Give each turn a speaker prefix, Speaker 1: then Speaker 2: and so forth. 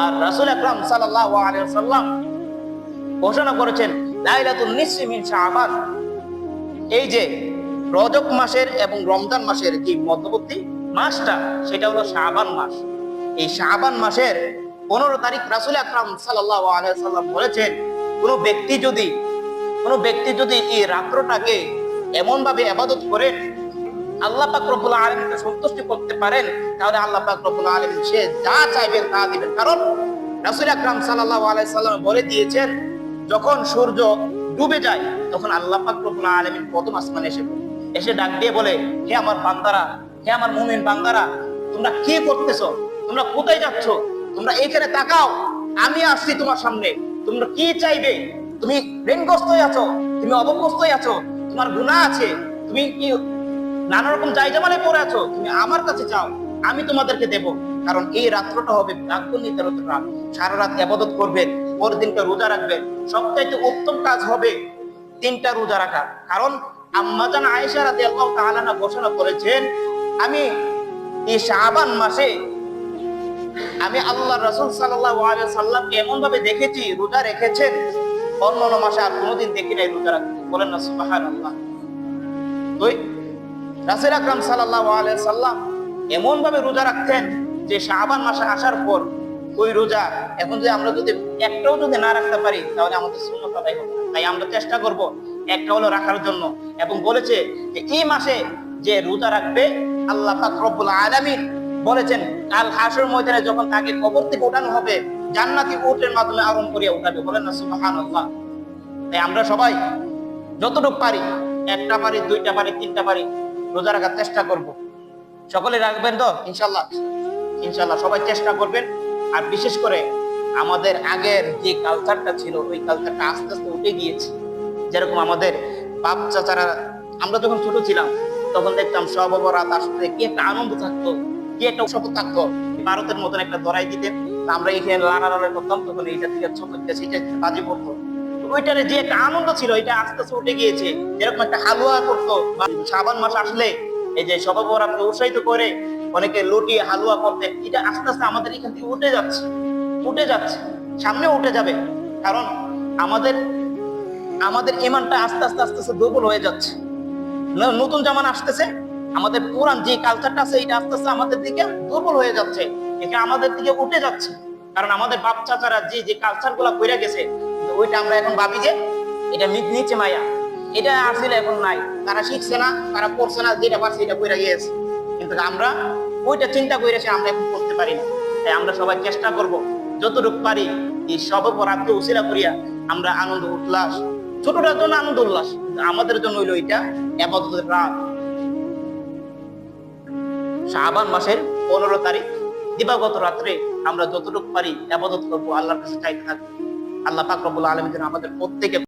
Speaker 1: আর রাসূল আকরাম সাল্লাল্লাহু আলাইহি ওয়াসাল্লাম ঘোষণা করেছেন, লাইলাতুন নিসফি মিন শাবান। এই যে রজব মাসের এবং রমজান মাসের যে মধ্যবর্তী মাসটা, সেটা হলো শাবান মাস। এই শাবান মাসের পনেরো তারিখ রাসুল আকরাম আলাইহি সাল্লাম বলেছেন, কোনো ব্যক্তি যদি, কোনো ব্যক্তি যদি এই রাত্রটাকে এমন ভাবে আবাদত করে আল্লাহ পাক রব্বুল আলামিনকে সন্তুষ্টি করতে পারেন, তাহলে আল্লাহ পাক রব্বুল আলামিন সে যা চাইবেন তা দিবেন। কারণ রাসূল আকরাম সাল্লাল্লাহু আলাইহি সাল্লাম বলে দিয়েছেন, যখন সূর্য ডুবে যায়, তখন আল্লাহ পাক রব্বুল প্রথম আসমানে এসে এসে ডাক দিয়ে বলে, হে আমার বান্দারা, হে আমার মুমিন বান্দারা, তোমরা কি করতেছো? তোমরা কোথায় যাচ্ছ? তোমরা এইখানে তাকাও, আমি আসছি তোমার সামনে। তোমরা কি চাইবে? তুমি ঋণগ্রস্ত আছো, তুমি অবগ্রস্ত আছো, তোমার গুনাহ আছে, তুমি কি নানা রকম জায়জামালে পড়ে আছো, তুমি আমার কাছে চাও, আমি তোমাদেরকে দেব। কারণ এই রাত্রটা হবে ভাগ্য রাত। সারা রাত আবাদত করবেন পরের দিনটা রোজা রাখবেন সবচাইতে উত্তম কাজ হবে তিনটা রোজা রাখা। কারণ আম্মাজান আয়েশা রাদিয়াল্লাহু তাআলা না ঘোষণা করেছেন, আমি এই শাবান মাসে আমি আল্লাহ রাসূল সাল্লাল্লাহু আলাইহি সাল্লামকে এমন ভাবে দেখেছি, রোজা রেখেছেন। অন্য অন্য মাসে আর কোনোদিন দেখি নাই রোজা রাখতে। বলেন না, সুবহানাল্লাহ। দুই রাসূল আকরাম আলাইহি সাল্লাম এমন ভাবে রোজা রাখতেন যে শাবান মাসে আসার পর ওই রোজা এখন যদি আমরা যদি একটাও যদি না রাখতে পারি, তাহলে আমাদের সুন্নত আদায় হবে। তাই আমরা চেষ্টা করব একটা হলো রাখার জন্য এবং বলেছে যে এই মাসে যে রোজা রাখবে, আল্লাহ পাক রব্বুল আলামিন বলেছেন, কাল হাসর ময়দানে যখন তাকে কবর থেকে ওঠানো হবে, জান্নাতি উটের মাধ্যমে আরম্ভ করিয়া উঠাবে বলেন না, সুবহানাল্লাহ তাই আমরা সবাই যতটুকু পারি, একটা পারি, দুইটা পারি, তিনটা পারি রোজা রাখার চেষ্টা করব। সকলে রাখবেন তো? ইনশাল্লাহ ইনশাল্লাহ সবাই চেষ্টা করবেন। আর বিশেষ করে আমাদের আগের যে কালচারটা ছিল, ওই কালচারটা আস্তে আস্তে উঠে গিয়েছে। যেরকম আমাদের বাপ চাচারা, আমরা যখন ছোট ছিলাম, তখন দেখতাম সব রাত আসতে কি একটা আনন্দ থাকতো, কি একটা উৎসব থাকতো। ভারতের মতন একটা দরাই দিতেন। আমরা এখানে লানা লানা করতাম, তখন এইটা থেকে ছোট সেটা বাজে পড়তো ওইটারে যে একটা আনন্দ ছিল, এটা আস্তে আস্তে উঠে গিয়েছে। যেরকম একটা হালুয়া করতো। শ্রাবণ মাস আসলে এই যে সবাই আপনি উৎসাহিত করে, অনেকে লুটি হালুয়া করতে, এটা আস্তে আস্তে আমাদের এখান থেকে উঠে যাচ্ছে। উঠে যাচ্ছে। সামনে উঠে যাবে। কারণ আমাদের আমাদের ইমানটা আস্তে আস্তে আস্তে আস্তে দুর্বল হয়ে যাচ্ছে। নতুন জামান আসতেছে। আমাদের পুরান যে কালচারটা আছে, এটা আস্তে আস্তে আমাদের দিকে দুর্বল হয়ে যাচ্ছে। এটা আমাদের দিকে উঠে যাচ্ছে। কারণ আমাদের বাপ চাচারা যে যে কালচারগুলা গেছে ওইটা আমরা এখন ভাবি যে এটা মি- নিচে মায়া। এটা আসলে এখন নাই। তারা শিখছে না, তারা পড়ছে না, যেটা পারছে এটা কইরা গিয়েছে। কিন্তু আমরা ওইটা চিন্তা কইরেছে আমরা এখন করতে পারি না। তাই আমরা সবাই চেষ্টা করব, যতটুকু পারি এই সব পরাত্ম উশিলা করিয়া আমরা আনন্দ উল্লাস, ছোটটার জন্য আনন্দ উল্লাস আমাদের জন্য হইল এটা আপাততের রাত। শাবান মাসের পনেরো তারিখ, দিবাগত রাত্রে আমরা যতটুকু পারি আবাদত করব, আল্লাহর কাছে চাইতে থাকব। আল্লাহ পাক রব্বুল আলমী যেন আমাদের প্রত্যেকে